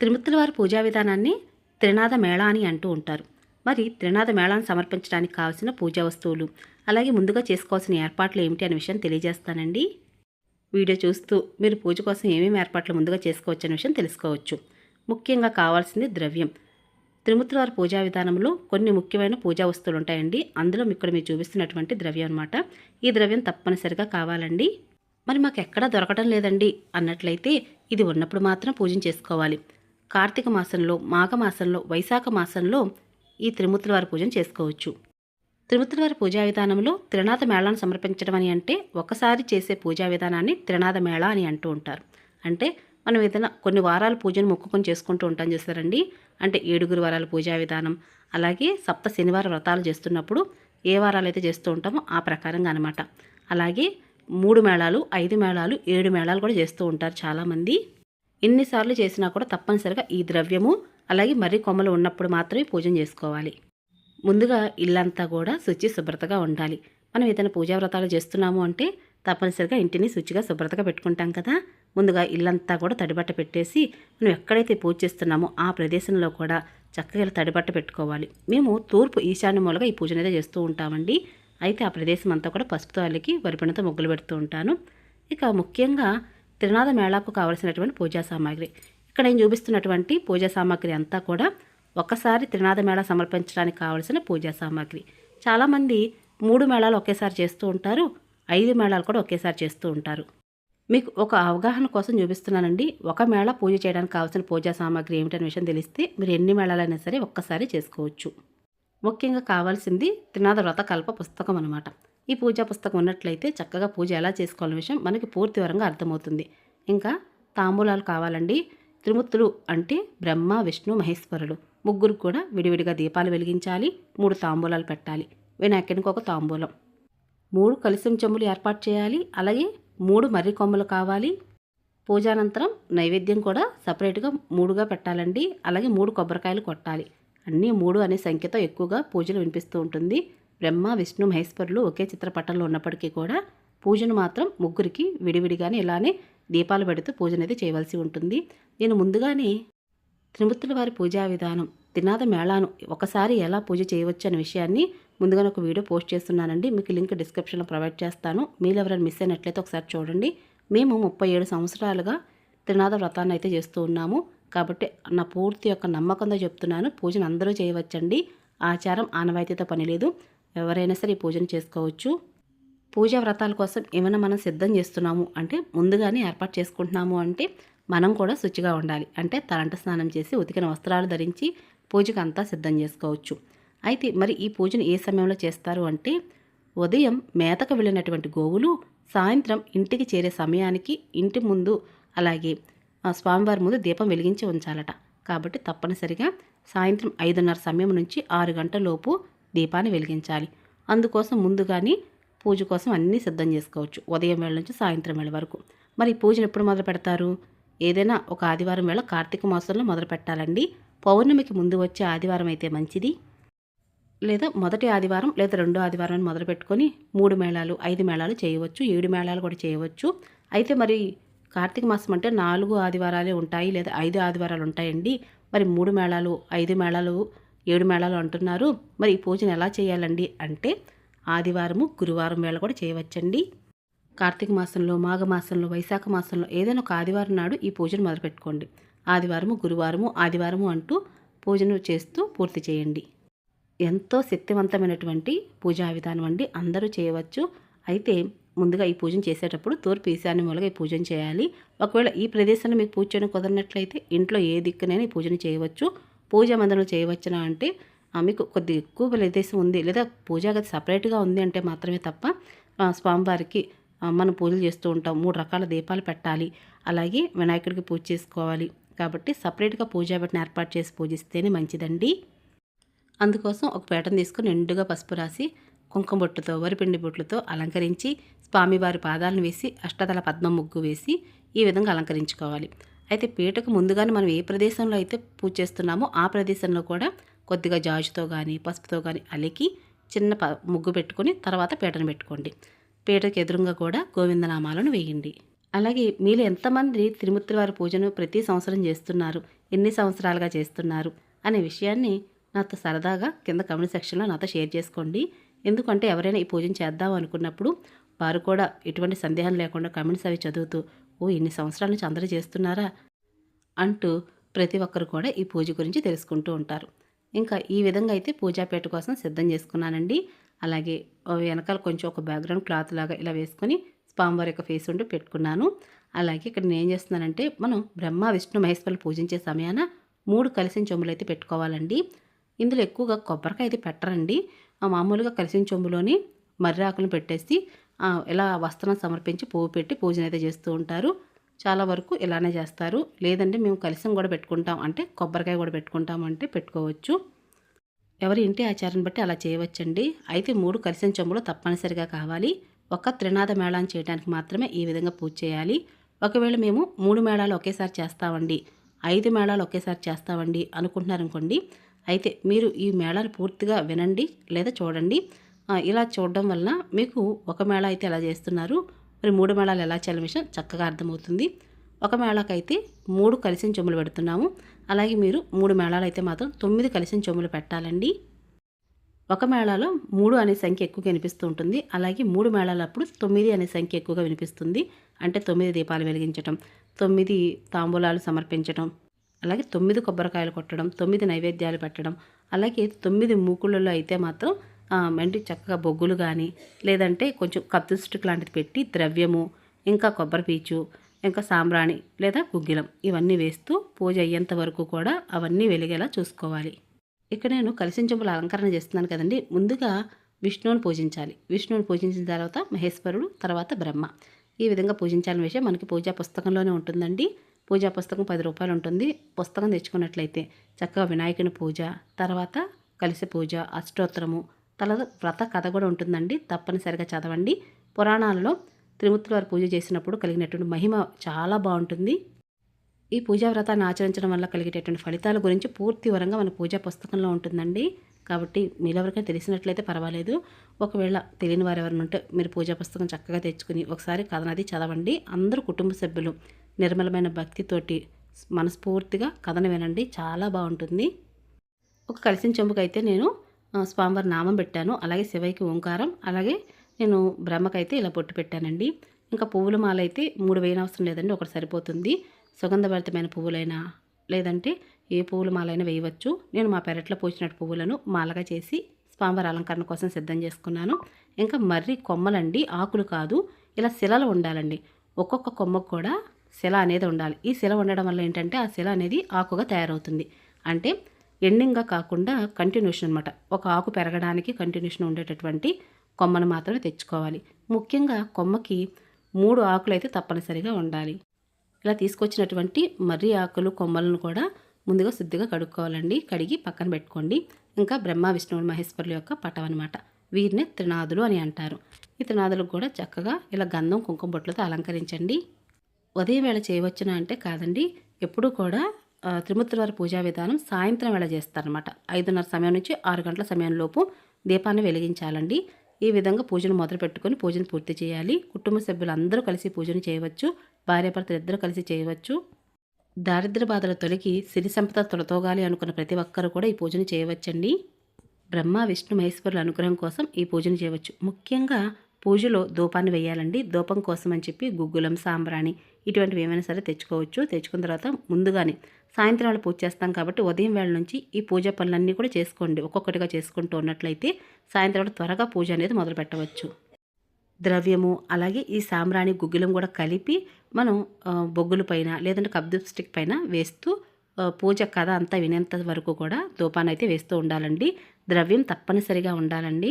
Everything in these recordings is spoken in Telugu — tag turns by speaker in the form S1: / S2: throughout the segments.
S1: త్రిమూర్తుల వారి పూజా విధానాన్ని త్రినాద మేళ అని అంటూ ఉంటారు. మరి త్రినాద మేళాన్ని సమర్పించడానికి కావాల్సిన పూజా వస్తువులు అలాగే ముందుగా చేసుకోవాల్సిన ఏర్పాట్లు ఏమిటి అనే విషయం తెలియజేస్తానండి. వీడియో చూస్తూ మీరు పూజ కోసం ఏమేమి ఏర్పాట్లు ముందుగా చేసుకోవచ్చు అనే విషయం తెలుసుకోవచ్చు. ముఖ్యంగా కావాల్సింది ద్రవ్యం. త్రిమూర్తుల వారి పూజా విధానంలో కొన్ని ముఖ్యమైన పూజా వస్తువులు ఉంటాయండి. అందులో ఇక్కడ మీరు చూపిస్తున్నటువంటి ద్రవ్యం అనమాట ఈ ద్రవ్యం తప్పనిసరిగా కావాలండి. మరి మాకు ఎక్కడా దొరకడం లేదండి అన్నట్లయితే ఇది ఉన్నప్పుడు మాత్రం పూజన చేసుకోవాలి. కార్తీక మాసంలో మాఘ మాసంలో వైశాఖ మాసంలో ఈ త్రిమూర్తులవారి పూజను చేసుకోవచ్చు. త్రిమూర్తులవారి పూజా విధానంలో త్రినాథ మేళాను సమర్పించడం అని అంటే ఒకసారి చేసే పూజా విధానాన్ని త్రినాథ మేళ అని అంటూ ఉంటారు. అంటే మనం ఏదైనా కొన్ని వారాల పూజను మొక్కుకొని చేసుకుంటూ ఉంటాం చేస్తారండి అంటే ఏడుగురు వారాల పూజా విధానం అలాగే సప్త శనివార వ్రతాలు చేస్తున్నప్పుడు ఏ వారాలు అయితే చేస్తూ ఉంటామో ఆ ప్రకారంగా అనమాట అలాగే మూడు మేళాలు ఐదు మేళాలు ఏడు మేళాలు కూడా చేస్తూ ఉంటారు చాలామంది. ఎన్నిసార్లు చేసినా కూడా తప్పనిసరిగా ఈ ద్రవ్యము అలాగే మర్రి కొమ్మలు ఉన్నప్పుడు మాత్రమే పూజన చేసుకోవాలి. ముందుగా ఇల్లంతా కూడా శుచి శుభ్రతగా ఉండాలి. మనం ఏదైనా పూజా వ్రతాలు చేస్తున్నాము అంటే తప్పనిసరిగా ఇంటిని శుచిగా శుభ్రతగా పెట్టుకుంటాం కదా. ముందుగా ఇల్లంతా కూడా తడిబట్ట పెట్టేసి మనం ఎక్కడైతే పూజ చేస్తున్నామో ఆ ప్రదేశంలో కూడా చక్కగా తడిబట్ట పెట్టుకోవాలి. మేము తూర్పు ఈశాన్య మూలగా ఈ పూజ అయితే చేస్తూ ఉంటామండి. అయితే ఆ ప్రదేశం అంతా కూడా పసుపుతో అల్లికి వరిపిణతో ముగ్గులు పెడుతూ ఉంటాను. ఇక ముఖ్యంగా త్రినాథ మేళాకు కావలసినటువంటి పూజా సామాగ్రి. ఇక్కడ నేను చూపిస్తున్నటువంటి పూజా సామాగ్రి అంతా కూడా ఒక్కసారి త్రినాథ మేళా సమర్పించడానికి కావలసిన పూజా సామాగ్రి. చాలామంది మూడు మేళాలు ఒకేసారి చేస్తూ ఉంటారు ఐదు మేళాలు కూడా ఒకేసారి చేస్తూ ఉంటారు. మీకు ఒక అవగాహన కోసం చూపిస్తున్నానండి. ఒక మేళ పూజ చేయడానికి కావాల్సిన పూజా సామాగ్రి ఏమిటనే విషయం తెలిస్తే మీరు ఎన్ని మేళాలైనా సరే ఒక్కసారి చేసుకోవచ్చు. ముఖ్యంగా కావాల్సింది త్రినాథ వ్రత కల్ప పుస్తకం అనమాట ఈ పూజా పుస్తకం ఉన్నట్లయితే చక్కగా పూజ ఎలా చేసుకోవాలనే విషయం మనకి పూర్తి వివరంగా అర్థమవుతుంది. ఇంకా తాంబూలాలు కావాలండి. త్రిమూర్తులు అంటే బ్రహ్మ విష్ణు మహేశ్వరులు. ముగ్గురు కూడా విడివిడిగా దీపాలు వెలిగించాలి. మూడు తాంబూలాలు పెట్టాలి. వినాయకునికి ఒక తాంబూలం. మూడు కలిసిం చెంబులు ఏర్పాటు చేయాలి. అలాగే మూడు మర్రి కొమ్మలు కావాలి. పూజానంతరం నైవేద్యం కూడా సపరేట్గా మూడుగా పెట్టాలండి. అలాగే మూడు కొబ్బరికాయలు కొట్టాలి. అన్నీ మూడు అనే సంఖ్యతో ఎక్కువగా పూజలు వినిపిస్తూ ఉంటుంది. బ్రహ్మ విష్ణు మహేశ్వరులు ఒకే చిత్రపటంలో ఉన్నప్పటికీ కూడా పూజను మాత్రం ముగ్గురికి విడివిడిగానే ఇలానే దీపాలు పెడుతూ పూజ అనేది చేయవలసి ఉంటుంది. నేను ముందుగానే త్రిమూర్తుల వారి పూజా విధానం తినాద మేళాను ఒకసారి ఎలా పూజ చేయవచ్చు అనే విషయాన్ని ముందుగానే ఒక వీడియో పోస్ట్ చేస్తున్నానండి. మీకు లింక్ డిస్క్రిప్షన్లో ప్రొవైడ్ చేస్తాను. మీరు ఎవరైనా మిస్ అయినట్లయితే ఒకసారి చూడండి. మేము ముప్పై ఏడు సంవత్సరాలుగా త్రినాథ వ్రతాన్ని అయితే చేస్తూ ఉన్నాము. కాబట్టి నా పూర్తి యొక్క నమ్మకంతో చెప్తున్నాను. పూజను అందరూ చేయవచ్చండి. ఆచారం ఆనవాయితీతో పని లేదు. ఎవరైనా సరే ఈ పూజను చేసుకోవచ్చు. పూజా వ్రతాల కోసం ఏమైనా మనం సిద్ధం చేస్తున్నాము అంటే ముందుగానే ఏర్పాటు చేసుకుంటున్నాము అంటే మనం కూడా శుచిగా ఉండాలి. అంటే తలంట స్నానం చేసి ఉతికిన వస్త్రాలు ధరించి పూజకు అంతా సిద్ధం చేసుకోవచ్చు. అయితే మరి ఈ పూజను ఏ సమయంలో చేస్తారు అంటే ఉదయం మేతకు వెళ్ళినటువంటి గోవులు సాయంత్రం ఇంటికి చేరే సమయానికి ఇంటి ముందు అలాగే స్వామివారి ముందు దీపం వెలిగించి ఉంచాలట. కాబట్టి తప్పనిసరిగా సాయంత్రం ఐదున్నర సమయం నుంచి ఆరు గంటలలోపు లోపు దీపాన్ని వెలిగించాలి. అందుకోసం ముందుగానే పూజ కోసం అన్నీ సిద్ధం చేసుకోవచ్చు. ఉదయం వేళ నుంచి సాయంత్రం వేళ వరకు. మరి పూజను ఎప్పుడు మొదలు పెడతారు? ఏదైనా ఒక ఆదివారం వేళ కార్తీక మాసంలో మొదలు పెట్టాలండి. పౌర్ణమికి ముందు వచ్చే ఆదివారం అయితే మంచిది. లేదా మొదటి ఆదివారం లేదా రెండో ఆదివారం అని మొదలు పెట్టుకొని మూడు మేళాలు ఐదు మేళాలు చేయవచ్చు ఏడు మేళాలు కూడా చేయవచ్చు. అయితే మరి కార్తీక మాసం అంటే నాలుగు ఆదివారాలే ఉంటాయి లేదా ఐదు ఆదివారాలు ఉంటాయండి. మరి మూడు మేళాలు ఐదు మేళాలు ఏడు మేళాలు అంటున్నారు. మరి ఈ పూజను ఎలా చేయాలండి అంటే ఆదివారము గురువారం వేళ కూడా చేయవచ్చండి. కార్తీక మాసంలో మాఘమాసంలో వైశాఖ మాసంలో ఏదైనా ఒక ఆదివారం నాడు ఈ పూజను మొదలుపెట్టుకోండి. ఆదివారము గురువారము ఆదివారము అంటూ పూజను చేస్తూ పూర్తి చేయండి. ఎంతో శక్తివంతమైనటువంటి పూజా విధానం అండి. అందరూ చేయవచ్చు. అయితే ముందుగా ఈ పూజను చేసేటప్పుడు తూర్పు ఈశాన్య మూలగా ఈ పూజను చేయాలి. ఒకవేళ ఈ ప్రదేశంలో మీకు పూజ చేయడం కుదరినట్లయితే ఇంట్లో ఏ దిక్కునైనా ఈ పూజను చేయవచ్చు. పూజ మందిరంలో చేయవచ్చునా అంటే మీకు కొద్ది ఎక్కువ ప్రదేశం ఉంది లేదా పూజాగది సపరేట్గా ఉంది అంటే మాత్రమే తప్ప స్వామివారికి మనం పూజలు చేస్తూ ఉంటాం మూడు రకాల దీపాలు పెట్టాలి అలాగే వినాయకుడికి పూజ చేసుకోవాలి. కాబట్టి సపరేట్గా పూజా పెట్టిన ఏర్పాటు చేసి పూజిస్తేనే మంచిదండి. అందుకోసం ఒక పీటను తీసుకుని నిండుగా పసుపు రాసి కుంకుమ బొట్టుతో వరిపిండి బొట్లతో అలంకరించి స్వామివారి పాదాలను వేసి అష్టదళ పద్మ ముగ్గు వేసి ఈ విధంగా అలంకరించుకోవాలి. అయితే పీటకు ముందుగానే మనం ఏ ప్రదేశంలో అయితే పూజ చేస్తున్నామో ఆ ప్రదేశంలో కూడా కొద్దిగా జాజుతో కానీ పసుపుతో కానీ అలికి చిన్న ముగ్గు పెట్టుకొని తర్వాత పీటను పెట్టుకోండి. పీటకు ఎదురుగా కూడా గోవిందనామాలను వేయండి. అలాగే మీరు ఎంతమంది త్రిమూర్తుల వారి పూజను ప్రతి సంవత్సరం చేస్తున్నారు ఎన్ని సంవత్సరాలుగా చేస్తున్నారు అనే విషయాన్ని నాతో సరదాగా కింద కమెంట్ సెక్షన్లో నాతో షేర్ చేసుకోండి. ఎందుకంటే ఎవరైనా ఈ పూజను చేద్దాం అనుకున్నప్పుడు వారు కూడా ఎటువంటి సందేహం లేకుండా కమెంట్స్ అవి చదువుతూ ఓ ఇన్ని సంవత్సరాల నుంచి అందరూ చేస్తున్నారా? అంటూ ప్రతి ఒక్కరు కూడా ఈ పూజ గురించి తెలుసుకుంటూ ఉంటారు. ఇంకా ఈ విధంగా అయితే పూజాపేట కోసం సిద్ధం చేసుకున్నానండి. అలాగే వెనకాల కొంచెం ఒక బ్యాక్గ్రౌండ్ క్లాత్ లాగా ఇలా వేసుకొని స్వామివారి యొక్క ఫేస్ ఉండి పెట్టుకున్నాను. అలాగే ఇక్కడ నేను ఏం చేస్తున్నానంటే మనం బ్రహ్మ విష్ణు మహేశ్వరులు పూజించే సమయాన మూడు కలిసిన చెంబులు అయితే పెట్టుకోవాలండి. ఇందులో ఎక్కువగా కొబ్బరికాయ అయితే పెట్టరండి. మామూలుగా కలిసిన చెంబులోని మర్రి ఆకులను పెట్టేసి ఇలా వస్త్రం సమర్పించి పువ్వు పెట్టి పూజన అయితే చేస్తూ ఉంటారు. చాలా వరకు ఇలానే చేస్తారు. లేదంటే మేము కలిసం కూడా పెట్టుకుంటాం. అంటే కొబ్బరికాయ కూడా పెట్టుకుంటాం అంటే పెట్టుకోవచ్చు. ఎవరి ఇంటి ఆచారాన్ని బట్టి అలా చేయవచ్చండి. అయితే మూడు కలిసిన చెంబులు తప్పనిసరిగా కావాలి. ఒక త్రినాద మేళాన్ని చేయడానికి మాత్రమే ఈ విధంగా పూజ చేయాలి. ఒకవేళ మేము మూడు మేళాలు ఒకేసారి చేస్తామండి ఐదు మేళాలు ఒకేసారి చేస్తామండి అనుకుంటున్నారనుకోండి అయితే మీరు ఈ మేళాలు పూర్తిగా వినండి లేదా చూడండి. ఇలా చూడడం వలన మీకు ఒక మేళ అయితే ఎలా చేస్తున్నారు? మరి మూడు మేళాలు ఎలా చేయాలి విషయం చక్కగా అర్థమవుతుంది. ఒక మేళాకైతే మూడు కలిసిన చెమ్ములు పెడుతున్నాము. అలాగే మీరు మూడు మేళాలు అయితే మాత్రం తొమ్మిది కలిసిన చెమ్ములు పెట్టాలండి. ఒక మేళాలో మూడు అనే సంఖ్య ఎక్కువగా వినిపిస్తూ ఉంటుంది. అలాగే మూడు మేళాలప్పుడు తొమ్మిది అనే సంఖ్య ఎక్కువగా వినిపిస్తుంది. అంటే తొమ్మిది దీపాలు వెలిగించటం తొమ్మిది తాంబూలాలు సమర్పించటం అలాగే తొమ్మిది కొబ్బరికాయలు కొట్టడం తొమ్మిది నైవేద్యాలు పెట్టడం అలాగే తొమ్మిది మూకుళ్ళలో అయితే మాత్రం మెండి చక్కగా బొగ్గులు కానీ లేదంటే కొంచెం కత్తు స్టిక్ లాంటిది పెట్టి ద్రవ్యము ఇంకా కొబ్బరి పీచు ఇంకా సాంబ్రాణి లేదా గుగ్గిలం ఇవన్నీ వేస్తూ పూజ అయ్యేంత వరకు కూడా అవన్నీ వెలిగేలా చూసుకోవాలి. ఇక్కడ నేను కలిసిన అలంకరణ చేస్తున్నాను కదండి. ముందుగా విష్ణువుని పూజించాలి. విష్ణువుని పూజించిన తర్వాత మహేశ్వరుడు తర్వాత బ్రహ్మ. ఈ విధంగా పూజించాలని విషయం మనకి పూజా పుస్తకంలోనే ఉంటుందండి. పూజా పుస్తకం పది రూపాయలు ఉంటుంది. పుస్తకం తెచ్చుకున్నట్లయితే చక్కగా వినాయకుని పూజ తర్వాత కలిసి పూజ అష్టోత్తరము తల వ్రత కథ కూడా ఉంటుందండి. తప్పనిసరిగా చదవండి. పురాణాలలో త్రిమూర్తుల వారు పూజ చేసినప్పుడు కలిగినటువంటి మహిమ చాలా బాగుంటుంది. ఈ పూజా వ్రతాన్ని ఆచరించడం వల్ల కలిగేటటువంటి ఫలితాల గురించి పూర్తి వివరంగా మన పూజా పుస్తకంలో ఉంటుందండి. కాబట్టి మీరెవరికైనా తెలిసినట్లయితే పర్వాలేదు. ఒకవేళ తెలియని వారు ఎవరైనా ఉంటే మీరు పూజా పుస్తకం చక్కగా తెచ్చుకుని ఒకసారి కథనది చదవండి. అందరూ కుటుంబ సభ్యులు నిర్మలమైన భక్తితోటి మనస్ఫూర్తిగా కథను వినండి. చాలా బాగుంటుంది. ఒక కలిసిన చెంబుకైతే నేను స్వామివారి నామం పెట్టాను. అలాగే శివయ్యకి ఓంకారం. అలాగే నేను బ్రహ్మకైతే ఇలా పొట్టు పెట్టానండి. ఇంకా పువ్వుల మాల అయితే మూడు వేయన అవసరం లేదండి. ఒకటి సరిపోతుంది. సుగంధభరితమైన పువ్వులైనా లేదంటే ఏ పువ్వుల మాలైనా వేయవచ్చు. నేను మా పెరట్లో పూసినట్టు పువ్వులను మాలగా చేసి స్వామివారి అలంకరణ కోసం సిద్ధం చేసుకున్నాను. ఇంకా మర్రి కొమ్మలండి. ఆకులు కాదు. ఇలా శిలలు ఉండాలండి. ఒక్కొక్క కొమ్మకు కూడా శిల అనేది ఉండాలి. ఈ శిల ఉండడం వల్ల ఏంటంటే ఆ శిల అనేది ఆకుగా తయారవుతుంది. అంటే ఎండింగ్గా కాకుండా కంటిన్యూషన్ అనమాట ఒక ఆకు పెరగడానికి కంటిన్యూషన్ ఉండేటటువంటి కొమ్మను మాత్రమే తెచ్చుకోవాలి. ముఖ్యంగా కొమ్మకి మూడు ఆకులు అయితే తప్పనిసరిగా ఉండాలి. ఇలా తీసుకొచ్చినటువంటి మర్రి ఆకులు కొమ్మలను కూడా ముందుగా శుద్ధిగా కడుక్కోవాలండి. కడిగి పక్కన పెట్టుకోండి. ఇంకా బ్రహ్మ విష్ణువుడు మహేశ్వరుల యొక్క పటం అనమాట వీరిని త్రినాదులు అని అంటారు. ఈ త్రినాదులకు కూడా చక్కగా ఇలా గంధం కుంకుమ బొట్లతో అలంకరించండి. ఉదయం వేళ చేయవచ్చునా అంటే కాదండి. ఎప్పుడూ కూడా ఆ, వారి పూజా విధానం సాయంత్రం వేళ చేస్తారనమాట ఐదున్నర సమయం నుంచి ఆరు గంటల సమయంలోపు దీపాన్ని వెలిగించాలండి. ఈ విధంగా పూజను మొదలు పెట్టుకొని పూజను పూర్తి చేయాలి. కుటుంబ సభ్యులు అందరూ కలిసి పూజను చేయవచ్చు. భార్యాభర్తలు ఇద్దరు కలిసి చేయవచ్చు. దారిద్ర్య బాధల తొలగి సిరి సంపద తొలతోగాలి అనుకున్న ప్రతి ఒక్కరూ కూడా ఈ పూజను చేయవచ్చండి. బ్రహ్మ విష్ణు మహేశ్వరుల అనుగ్రహం కోసం ఈ పూజను చేయవచ్చు. ముఖ్యంగా పూజలో ధూపాన్ని వేయాలండి. ధూపం కోసం అని చెప్పి గుగ్గులం సాంబ్రాణి ఇటువంటివి ఏమైనా సరే తెచ్చుకోవచ్చు. తెచ్చుకున్న తర్వాత ముందుగానే సాయంత్రం వేళ పూజ చేస్తాం కాబట్టి ఉదయం వేళ నుంచి ఈ పూజ పనులన్నీ కూడా చేసుకోండి. ఒక్కొక్కటిగా చేసుకుంటూ ఉన్నట్లయితే సాయంత్రం వేళ త్వరగా పూజ అనేది మొదలు పెట్టవచ్చు. ద్రవ్యము అలాగే ఈ సాంబ్రాణి గుగ్గిలం కూడా కలిపి మనం బొగ్గుల పైన లేదంటే కబ్దు స్టిక్ పైన వేస్తూ పూజ కథ అంతా వినేంత వరకు కూడా ధూపాన్ని అయితే వేస్తూ ఉండాలండి. ద్రవ్యం తప్పనిసరిగా ఉండాలండి.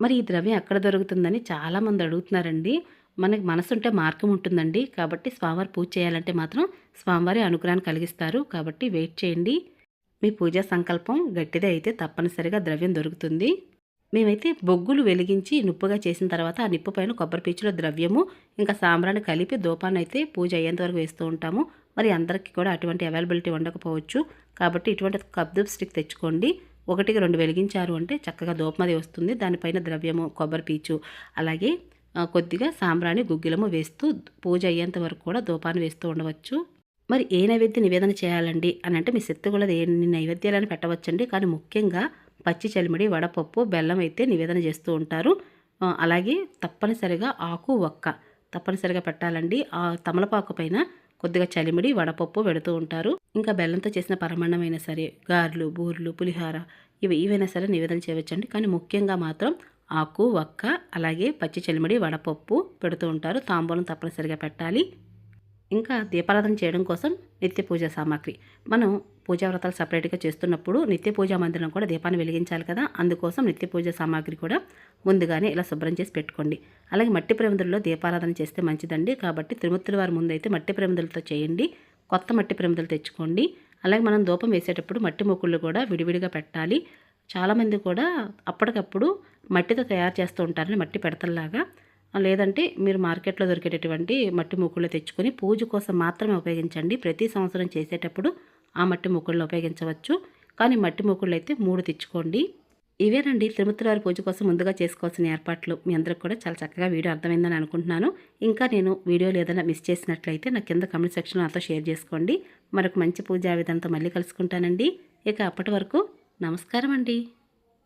S1: మరి ఈ ద్రవ్యం ఎక్కడ దొరుకుతుందని చాలామంది అడుగుతున్నారండి. మనకి మనసుంటే మార్గం ఉంటుందండి కాబట్టి స్వామివారి పూజ చేయాలంటే మాత్రం స్వామివారి అనుగ్రహాన్ని కలిగిస్తారు. కాబట్టి వెయిట్ చేయండి. మీ పూజా సంకల్పం గట్టిదే అయితే తప్పనిసరిగా ద్రవ్యం దొరుకుతుంది. మేమైతే బొగ్గులు వెలిగించి నిప్పుగా చేసిన తర్వాత ఆ నిప్పు పైన కొబ్బరి పీచులో ద్రవ్యము ఇంకా సాంబ్రాన్ని కలిపి దూపాన్ని అయితే పూజ అయ్యేంత వరకు వేస్తూ ఉంటాము. మరి అందరికీ కూడా అటువంటి అవైలబిలిటీ ఉండకపోవచ్చు. కాబట్టి ఇటువంటి కబ్దూప్ స్టిక్ తెచ్చుకోండి. ఒకటికి రెండు వెలిగించారు అంటే చక్కగా దూపమది వస్తుంది. దానిపైన ద్రవ్యము కొబ్బరి పీచు అలాగే కొద్దిగా సాంబ్రాణి గుగ్గిలము వేస్తూ పూజ అయ్యేంత వరకు కూడా దూపాన్ని వేస్తూ ఉండవచ్చు. మరి ఏ నైవేద్య నివేదన చేయాలండి అని అంటే మీ శక్తిగుల ఎన్ని నైవేద్యాలను పెట్టవచ్చండి. కానీ ముఖ్యంగా పచ్చి చలిమిడి వడపప్పు బెల్లం అయితే నివేదన చేస్తూ ఉంటారు. అలాగే తప్పనిసరిగా ఆకు ఒక్క తప్పనిసరిగా పెట్టాలండి. ఆ తమలపాకు పైన కొద్దిగా చలిమిడి వడపప్పు పెడుతూ ఉంటారు. ఇంకా బెల్లంతో చేసిన పరమాన్నమైనా సరే గారెలు బూర్లు పులిహార ఇవి ఏవైనా సరే నివేదన చేయవచ్చండి. కానీ ముఖ్యంగా మాత్రం ఆకు ఒక్క అలాగే పచ్చి చెలిమిడి వడపప్పు పెడుతూ ఉంటారు. తాంబూలం తప్పనిసరిగా పెట్టాలి. ఇంకా దీపారాధన చేయడం కోసం నిత్య పూజ సామాగ్రి. మనం పూజా వ్రతాలు సపరేట్గా చేస్తున్నప్పుడు నిత్య పూజా మందిరం కూడా దీపాన్ని వెలిగించాలి కదా. అందుకోసం నిత్య పూజ సామాగ్రి కూడా ముందుగానే ఇలా శుభ్రం చేసి పెట్టుకోండి. అలాగే మట్టి ప్రమిదల్లో దీపారాధన చేస్తే మంచిదండి. కాబట్టి తిరుమతుల వారి ముందు అయితే మట్టి ప్రమిదలతో చేయండి. కొత్త మట్టి ప్రమిదలు తెచ్చుకోండి. అలాగే మనం ధూపం వేసేటప్పుడు మట్టి మొక్కుళ్ళు కూడా విడివిడిగా పెట్టాలి. చాలామంది కూడా అప్పటికప్పుడు మట్టితో తయారు చేస్తూ ఉంటారని మట్టి పెడతల్లాగా. లేదంటే మీరు మార్కెట్లో దొరికేటటువంటి మట్టి మూకుళ్ళు తెచ్చుకొని పూజ కోసం మాత్రమే ఉపయోగించండి. ప్రతి సంవత్సరం చేసేటప్పుడు ఆ మట్టి మూకుళ్ళను ఉపయోగించవచ్చు. కానీ మట్టి మూకుళ్ళు అయితే మూడు తెచ్చుకోండి. ఇవేనండి. తిరుమతి పూజ కోసం ముందుగా చేసుకోవాల్సిన ఏర్పాట్లు మీ అందరికి కూడా చాలా చక్కగా వీడియో అర్థమైందని అనుకుంటున్నాను. ఇంకా నేను వీడియోలు ఏదైనా మిస్ చేసినట్లయితే నా కింద కమెంట్ సెక్షన్లో నాతో షేర్ చేసుకోండి. మరొక మంచి పూజా విధంతో మళ్ళీ కలుసుకుంటానండి. ఇక అప్పటి వరకు నమస్కారం అండి